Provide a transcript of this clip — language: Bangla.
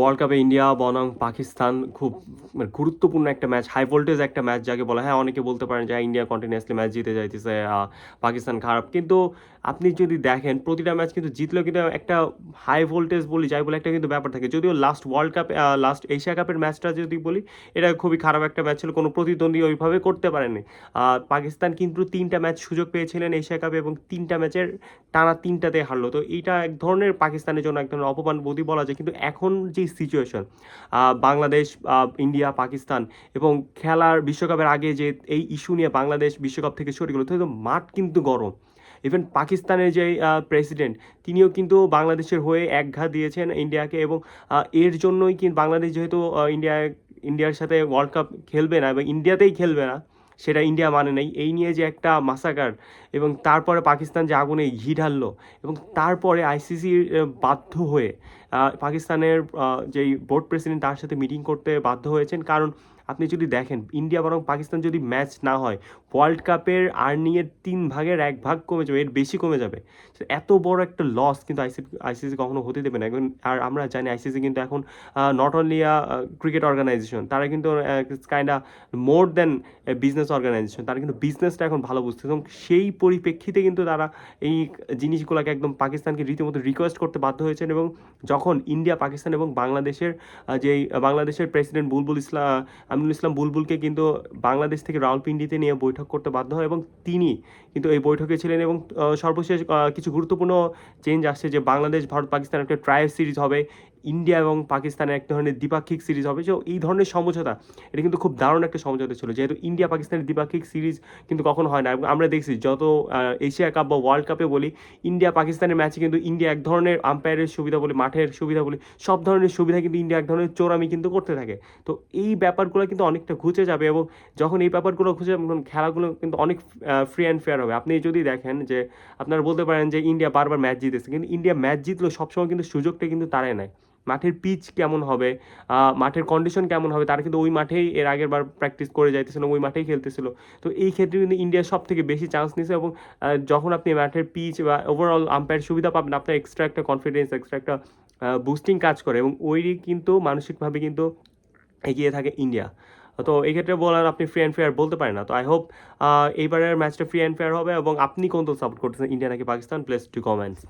ওয়ার্ল্ড কাপে ইন্ডিয়া বনাম, পাকিস্তান খুব মানে গুরুত্বপূর্ণ একটা ম্যাচ হাই ভোল্টেজ একটা ম্যাচ যাকে বলা হ্যাঁ। অনেকে বলতে পারেন যে ইন্ডিয়া কন্টিনিউয়াসলি ম্যাচ জিতে যাইতেছে পাকিস্তান খারাপ। কিন্তু আপনি যদি দেখেন, প্রতিটা ম্যাচ কিন্তু জিতলেও কিন্তু একটা হাই ভোল্টেজ বলি, যাই বলে, একটা কিন্তু ব্যাপার থাকে। যদিও লাস্ট ওয়ার্ল্ড কাপে লাস্ট এশিয়া কাপের ম্যাচটা যদি বলি, এটা খুবই খারাপ একটা ম্যাচ ছিল। কোনো প্রতিদ্বন্দ্বী ওইভাবে করতে পারেনি পাকিস্তান কিন্তু তিনটা ম্যাচ সুযোগ পেয়েছিলেন এশিয়া কাপে এবং তিনটা ম্যাচের টানা তিনটাতে হারলো। তো এইটা এক ধরনের পাকিস্তানের জন্য এক ধরনের অপমান বোধই বলা যায়। কিন্তু এখন যে সিচুয়েশন বাংলাদেশ ইন্ডিয়া, পাকিস্তান এবং খেলার বিশ্বকাপের আগে যে এই ইস্যু নিয়ে বাংলাদেশ বিশ্বকাপ থেকে সরে গেলো তো মাঠ কিন্তু গরম। ইভেন পাকিস্তানের যে প্রেসিডেন্ট তিনিও কিন্তু বাংলাদেশের হয়ে একঘা দিয়েছেন ইন্ডিয়াকে এবং এর জন্যই কিন্তু বাংলাদেশ যেহেতু ইন্ডিয়া, ইন্ডিয়ার সাথে ওয়ার্ল্ড কাপ খেলবে না এবং ইন্ডিয়াতেই খেলবে না, সেটা ইন্ডিয়া মানে নেই। এই নিয়ে যে একটা মাসাকার এবং তারপরে পাকিস্তান যে আগুনে ঘি ঢাললো এবং তারপরে আইসিসি বাধ্য হয়ে পাকিস্তানের যেই বোর্ড প্রেসিডেন্ট তার সাথে মিটিং করতে বাধ্য হয়েছেন। কারণ আপনি যদি দেখেন, ইন্ডিয়া বরং পাকিস্তান যদি ম্যাচ না হয় ওয়ার্ল্ড কাপের আর্নিংয়ের তিন ভাগের এক ভাগ কমে যাবে, এর বেশি কমে যাবে। এত বড় একটা লস কিন্তু আইসি আইসিসি কখনো হতে দেবে না। আর আমরা জানি আইসিসি কিন্তু এখন not only a cricket organization তারা কিন্তু kind more than business organization তারা কিন্তু বিজনেসটা এখন ভালো বুঝতে এবং সেই পরিপ্রেক্ষিতে কিন্তু তারা এই জিনিসগুলোকে একদম পাকিস্তানকে রীতিমতো রিকোয়েস্ট করতে বাধ্য হয়েছেন এবং যখন ইন্ডিয়া, পাকিস্তান এবং বাংলাদেশের যেই বাংলাদেশের প্রেসিডেন্ট বুলবুল ইসলাম আমিনুল ইসলাম বুলবুলকে কিন্তু বাংলাদেশ থেকে রাওয়ালপিন্ডিতে নিয়ে বৈঠক করতে বাধ্য হয় এবং তিনি কিন্তু এই বৈঠকে ছিলেন এবং সর্বশেষ কিছু গুরুত্বপূর্ণ চেঞ্জ আসছে যে বাংলাদেশ, ভারত, পাকিস্তান একটা ট্রায়াল সিরিজ হবে। ইন্ডিয়া এবং পাকিস্তানের এক ধরনের দ্বিপাক্ষিক সিরিজ হবে। যে এই ধরনের সমঝোতা, এটা কিন্তু খুব দারুণ একটা সমঝোতা ছিল, যেহেতু ইন্ডিয়া পাকিস্তানের দ্বিপাক্ষিক সিরিজ কিন্তু কখনো হয় না। এবং আমরা দেখছি যত এশিয়া কাপ বা ওয়ার্ল্ড কাপে বলি, ইন্ডিয়া পাকিস্তানের ম্যাচে কিন্তু ইন্ডিয়া এক ধরনের আম্পায়ারের সুবিধা বলি, মাঠের সুবিধা বলি, সব ধরনের সুবিধা কিন্তু ইন্ডিয়া এক ধরনের চোরামি কিন্তু করতে থাকে। তো এই ব্যাপারগুলো কিন্তু অনেকটা ঘুচে যাবে এবং যখন এই ব্যাপারগুলো ঘুচে যাবে, তখন খেলাগুলো কিন্তু অনেক ফ্রি অ্যান্ড ফেয়ার হবে। আপনি যদি দেখেন যে, আপনারা বলতে পারেন যে, ইন্ডিয়া বারবার ম্যাচ জিতেছে, কিন্তু ইন্ডিয়া ম্যাচ জিতলেও সবসময় কিন্তু সুযোগটা কিন্তু তারাই নেয়। মাঠের পিচ কেমন হবে? মাঠের কন্ডিশন কেমন হবে? তারা কিন্তু ওই মাঠেই এর আগের বার প্র্যাকটিস করে যাইতেছিল ওই মাঠেই খেলতেছিল। তো এই ক্ষেত্রে কিন্তু ইন্ডিয়া সব থেকে বেশি চান্স নিছে এবং যখন আপনি মাঠের পিচ বা ওভারঅল আম্পায়ার সুবিধা পাবেন, আপনার এক্সট্রা একটা কনফিডেন্স এক্সট্রা একটা বুস্টিং কাজ করে এবং ওই কিন্তু মানসিকভাবে কিন্তু এগিয়ে থাকে ইন্ডিয়া তো এই ক্ষেত্রে বলার আপনি ফ্রি অ্যান্ড ফেয়ার বলতে পারেন না। তো আই হোপ এইবারের ম্যাচটা ফ্রি অ্যান্ড ফেয়ার হবে এবং আপনি কোন দল সাপোর্ট করতেছেন? ইন্ডিয়া নাকি পাকিস্তান প্লেস টু কমেন্টস